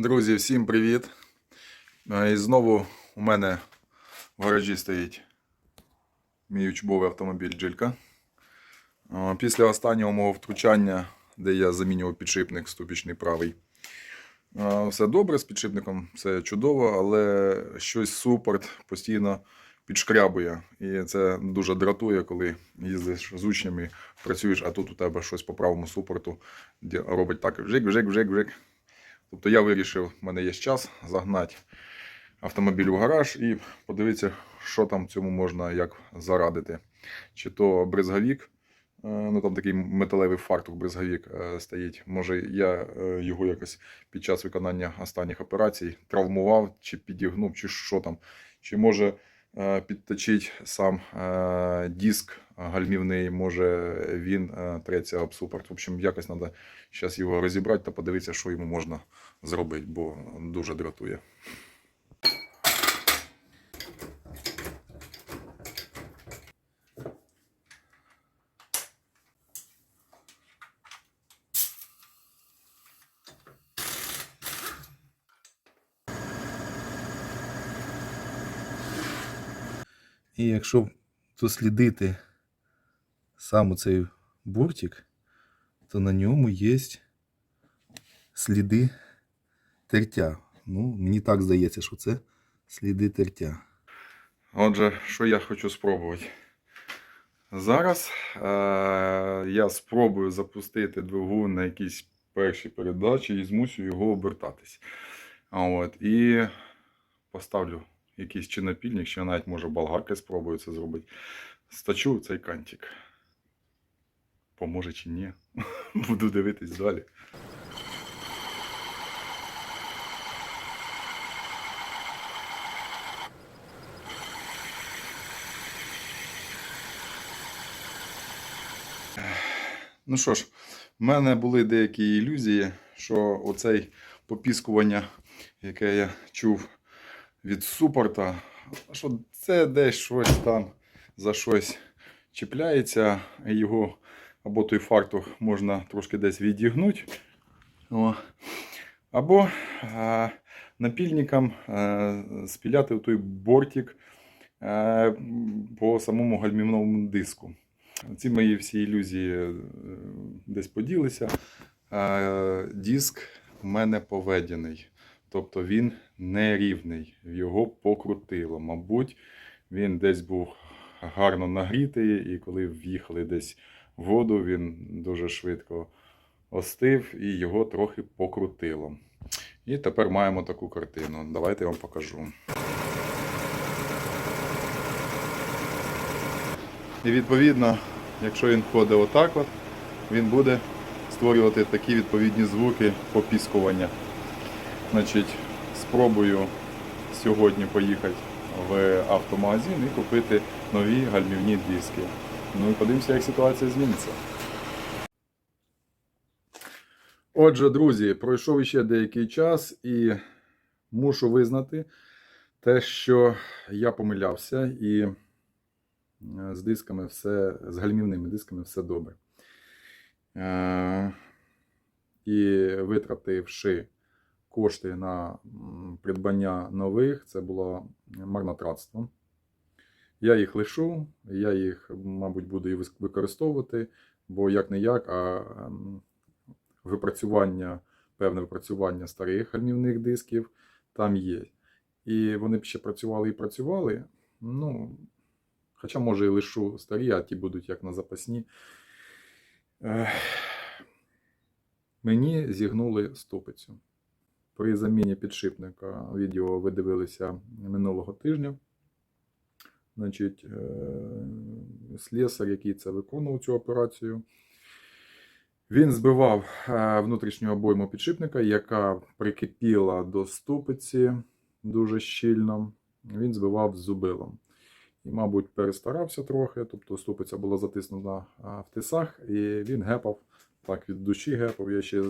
Друзі, всім привіт! І знову у мене в гаражі стоїть мій учбовий автомобіль Джилька. Після останнього мого втручання, де я замінював підшипник ступічний правий, все добре з підшипником, все чудово, але щось супорт постійно підшкрябує. І це дуже дратує, коли їздиш з учнями, працюєш, а тут у тебе щось по правому супорту робить так вжик, вжик, вжик, вжик. Тобто я вирішив, в мене є час загнати автомобіль у гараж і подивитися, що там цьому можна як зарадити. Чи то бризговік, е, ну там такий металевий фартух бризговік е, стоїть. Може, я е, його якось під час виконання останніх операцій травмував, чи підігнув, чи що там. Чи може підточить сам диск гальмівний, може він е, треться об супорт. В общем, якось треба зараз його розібрати та подивитися, що йому можна зробити, бо дуже дратує. І якщо дослідити сам цей буртик, то на ньому є сліди тертя. Ну, мені так здається, що це сліди тертя. Отже, що я хочу спробувати. Зараз е- я спробую запустити двигун на якійсь першій передачі і змусю його обертатись. От, і поставлю якийсь чи напільник, чи навіть може болгарки спробую це зробити. Стачу цей кантик. Поможе чи ні. Буду дивитись далі. Ну що ж, в мене були деякі ілюзії, що оцей попіскування, яке я чув від супорта, що це десь щось там за щось чіпляється, його або той фартух можна трошки десь відігнути. О. Або а, напільником а, спіляти той бортик а, по самому гальмівному диску. Ці мої всі ілюзії е, десь поділися. Е, Диск в мене поведений. Тобто він нерівний. Його покрутило. Мабуть, він десь був гарно нагрітий, і коли в'їхали десь в воду, він дуже швидко остив і його трохи покрутило. І тепер маємо таку картину. Давайте я вам покажу. І відповідно, якщо він ходить отак, от, він буде створювати такі відповідні звуки попіскування. Значить, спробую сьогодні поїхати в автомагазин і купити нові гальмівні диски. Ну і подивимося, як ситуація зміниться. Отже, друзі, пройшов іще деякий час і мушу визнати те, що я помилявся і е, з дисками все, з гальмівними дисками все добре. Е, І витративши кошти на придбання нових, це було марнотратство. Я їх лишу, я їх, мабуть, буду і використовувати, бо як не як, а ем, випрацювання, певне випрацювання старих гальмівних дисків там є. І вони ще працювали і працювали. Ну, хоча, може, і лишу старі, а ті будуть як на запасні. Мені зігнули стопицю. При заміні підшипника відео ви дивилися минулого тижня. Значить, е, слесар, який це виконував цю операцію, він збивав е, внутрішню обойму підшипника, яка прикипіла до ступиці дуже щільно. Він збивав зубилом. І, мабуть, перестарався трохи, тобто ступиця була затиснута в тисах, і він гепав так від душі гепав. Я ще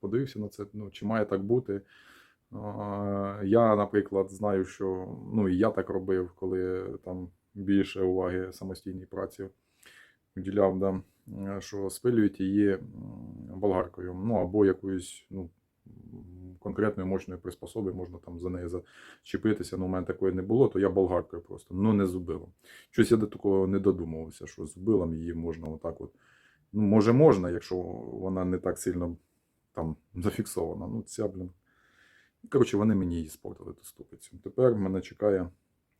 подивився на це, ну, чи має так бути. Я, наприклад, знаю, що ну, і я так робив, коли там більше уваги самостійній праці уділяв, да, що спилюють її болгаркою. Ну або якоюсь ну, конкретної мощної приспособи, можна там за неї зачепитися. Ну, у мене такої не було, то я болгаркою просто, ну не зубилом. Щось я до такого не додумувався, що зубилом її можна отак от. Ну, може, можна, якщо вона не так сильно там зафіксована. Ну, ця, блін. Коротше, вони мені її спортили ту ступицю. Тепер мене чекає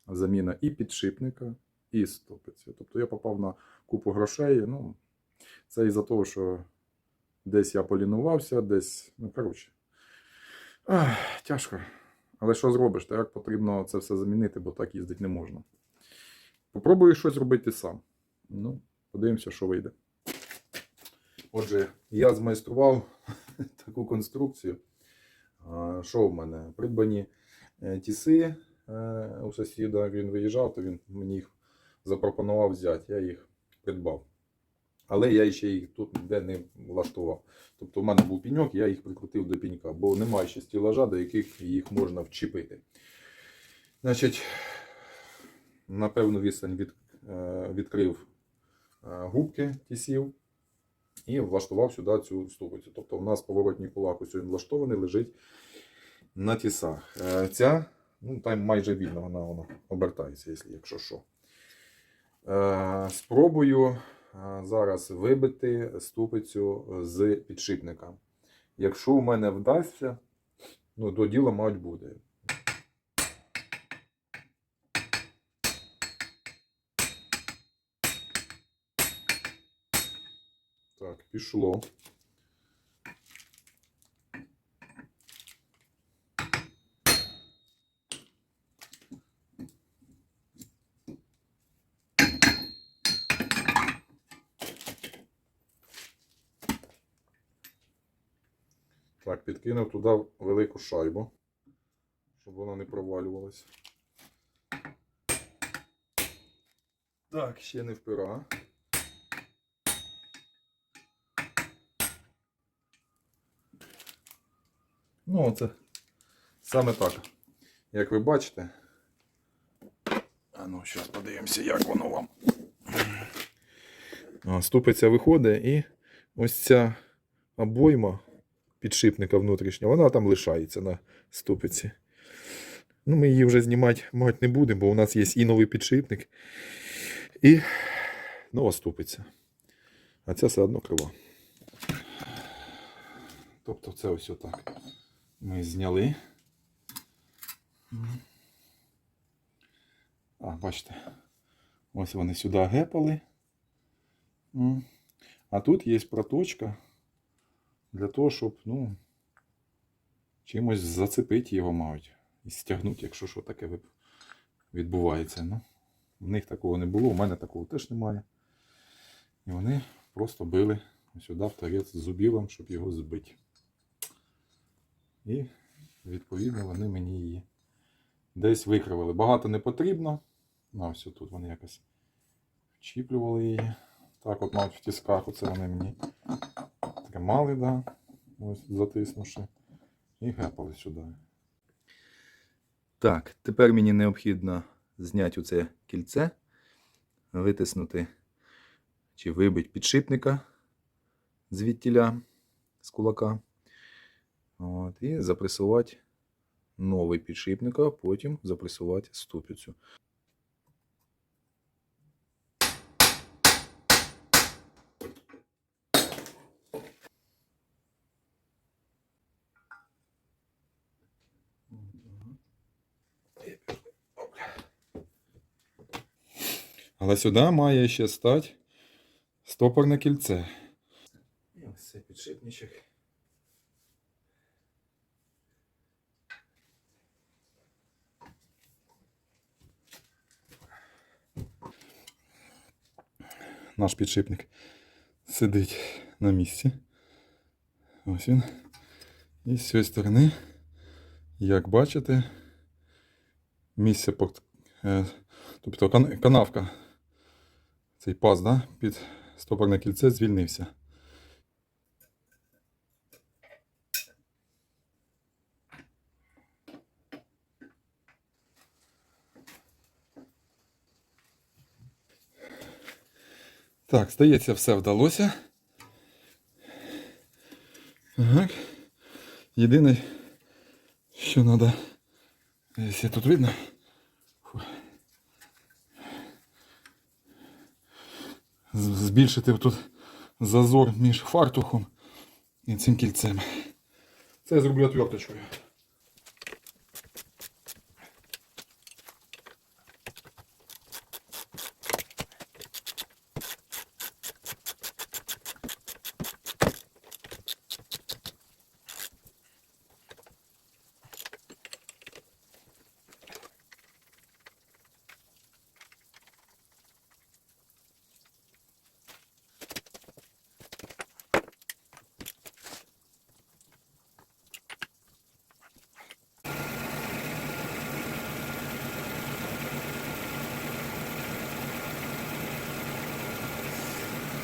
заміна і підшипника, і ступиці. Тобто я попав на купу грошей. Ну, це із-за того, що десь я полінувався, десь. Ну, коротше. Ах, тяжко. Але що зробиш? Так потрібно це все замінити, бо так їздити не можна. Попробую щось зробити сам. Ну, подивимося, що вийде. Отже, я змайстрував таку конструкцію. Що в мене? Придбані е, тіси е, у сусіда. Він виїжджав, то він мені їх запропонував взяти. Я їх придбав. Але я ще їх тут ніде не влаштував. Тобто в мене був піньок, я їх прикрутив до пінька, бо немає ще стілажа, до яких їх можна вчепити. Значить, на відстань від, е, відкрив губки тісів і влаштував сюди цю ступицю. Тобто у нас поворотний кулак ось він влаштований, лежить на тісах. Е, Ця, ну там майже вільно вона, вона обертається, якщо, що. Е, Спробую е, зараз вибити ступицю з підшипника. Якщо у мене вдасться, ну, до діла, мабуть, буде. Так, пішло. Так, підкинув туди велику шайбу, щоб вона не провалювалась. Так, ще не впира. Ну, оце саме так. Як ви бачите. А ну, зараз подивимося, як воно вам. Ступиця виходить і ось ця обойма підшипника внутрішня, вона там лишається на ступиці. Ну, ми її вже знімати, мабуть, не будемо, бо у нас є і новий підшипник, і нова ступиця. А ця все одно крива. Тобто це ось отак. Ми зняли. А, бачите, ось вони сюди гепали. А тут є проточка для того, щоб, ну, чимось зацепити його, мають. І стягнути, якщо що таке відбувається. Ну, в них такого не було, у мене такого теж немає. І вони просто били сюди в торець з зубілом, щоб його збити. І, відповідно, вони мені її десь викривали. Багато не потрібно. Ну, ось тут вони якось вчіплювали її. Так, от навіть в тисках, оце вони мені тримали, да, ось затиснувши, і гепали сюди. Так, тепер мені необхідно зняти оце кільце, витиснути чи вибити підшипника звідтіля з кулака. От, і запресувати новий підшипник, а потім запресувати ступицю. Але сюди має ще стати стопорне кільце. Ось цей підшипничок. Наш підшипник сидить на місці. Ось він. І з цієї сторони, як бачите, місце, е, тобто канавка, цей паз, да, під стопорне кільце звільнився. Так, здається, все вдалося. Так. Єдине, Що треба. Якщо тут видно. Збільшити тут зазор між фартухом і цим кільцем. Це я зроблю отверточкою.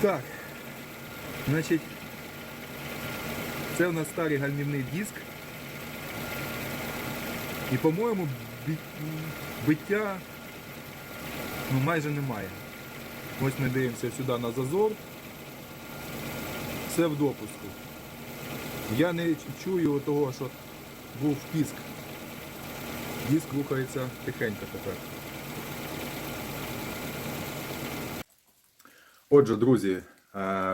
Так. Значить, це у нас старий гальмівний диск. І, по-моєму, биття ну, майже немає. Ось ми дивимося сюди на зазор. Все в допуску. Я не чую того, що був піск. Диск рухається тихенько тепер. Отже, друзі,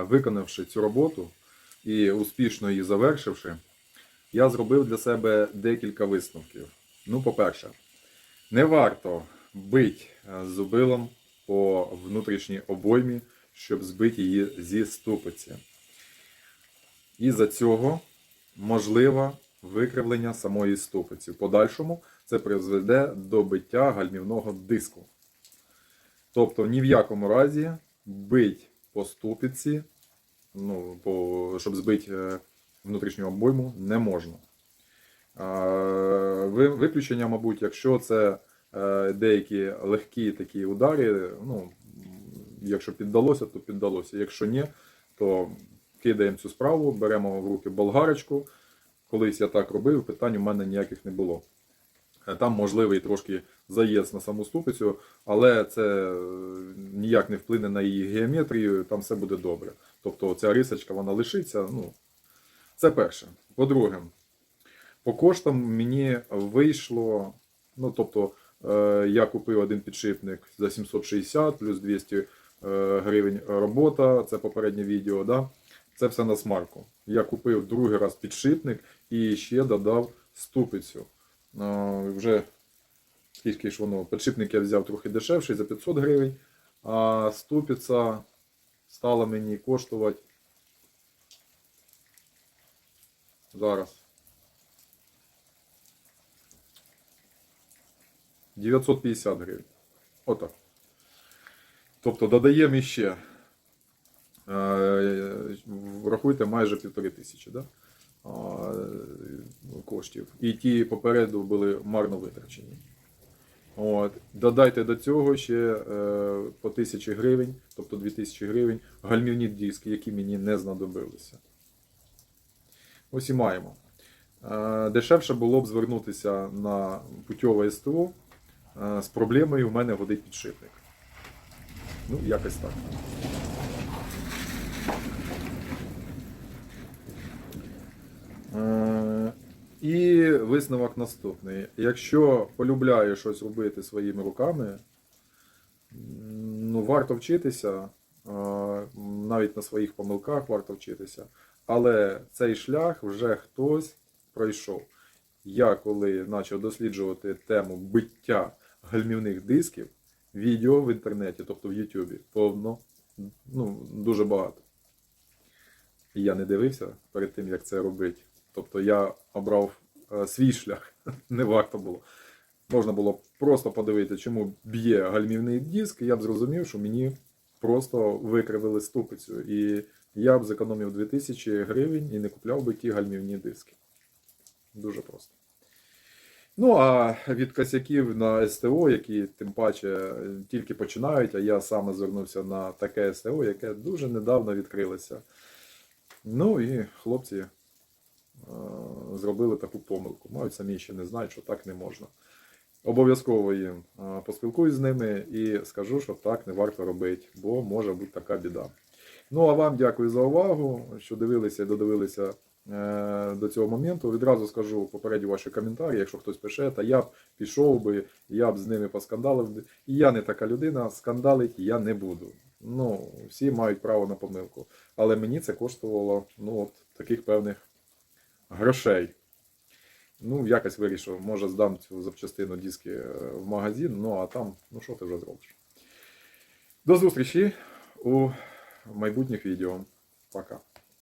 виконавши цю роботу і успішно її завершивши, я зробив для себе декілька висновків. Ну, по-перше, не варто бити е, зубилом по внутрішній обоймі, щоб збити її зі ступиці. І за цього можливе викривлення самої ступиці. В подальшому це призведе до биття гальмівного диску. Тобто ні в якому разі бить по ступиці, ну, по, щоб збити е, внутрішню обойму, не можна. Виключення, мабуть, якщо це е, деякі легкі такі удари, ну, якщо піддалося, то піддалося. Якщо ні, то кидаємо цю справу, беремо в руки болгарочку. Колись я так робив, питань у мене ніяких не було. Е, Там можливий трошки заїзд на саму ступицю, але це е, ніяк не вплине на її геометрію, там все буде добре. Тобто ця рисочка вона лишиться. Ну, це перше. По-друге, по коштам мені вийшло. Ну, тобто, е, я купив один підшипник за 760 плюс 200 е, гривень робота, це попереднє відео. Да? Це все на смарку. Я купив другий раз підшипник і ще додав ступицю. Вже скільки ж воно, підшипник я взяв трохи дешевший за 500 гривень, а ступиця стала мені коштувати зараз 950 гривень. Отак. Тобто додаємо іще. е, Рахуйте майже півтори тисячі да? а, коштів. І ті попереду були марно витрачені. От. Додайте до цього ще е, по 1000 гривень, тобто 2000 гривень, гальмівні диски, які мені не знадобилися. Ось і маємо. Е, дешевше було б звернутися на путьове СТО е, з проблемою у мене годить підшипник. Ну, якось так. Е, І висновок наступний. Якщо полюбляєш щось робити своїми руками, ну, варто вчитися, навіть на своїх помилках варто вчитися. Але цей шлях вже хтось пройшов. Я коли почав досліджувати тему биття гальмівних дисків, відео в інтернеті, тобто в Ютубі, повно, ну, дуже багато. І я не дивився перед тим, як це робити. Тобто я обрав е, свій шлях, не варто було. Можна було просто подивитися, чому б'є гальмівний диск, і я б зрозумів, що мені просто викривили ступицю. І я б зекономив 2000 гривень і не купляв би ті гальмівні диски. Дуже просто. Ну, а від косяків на СТО, які тим паче тільки починають, а я саме звернувся на таке СТО, яке дуже недавно відкрилося. Ну і хлопці е, зробили таку помилку. Мають самі ще не знають, що так не можна. Обов'язково їм е, поспілкуюсь з ними і скажу, що так не варто робити, бо може бути така біда. Ну а вам дякую за увагу, що дивилися і додивилися е, до цього моменту. Відразу скажу попередньо ваші коментарі, якщо хтось пише, та я б пішов би, я б з ними поскандалив. І я не така людина, скандалить я не буду. Ну, всі мають право на помилку. Але мені це коштувало ну, от, таких певних грошей. Ну, якось вирішив, може здам цю запчастину диски е, в магазин, ну а там, ну що ти вже зробиш. До зустрічі у майбутніх відео. Пока.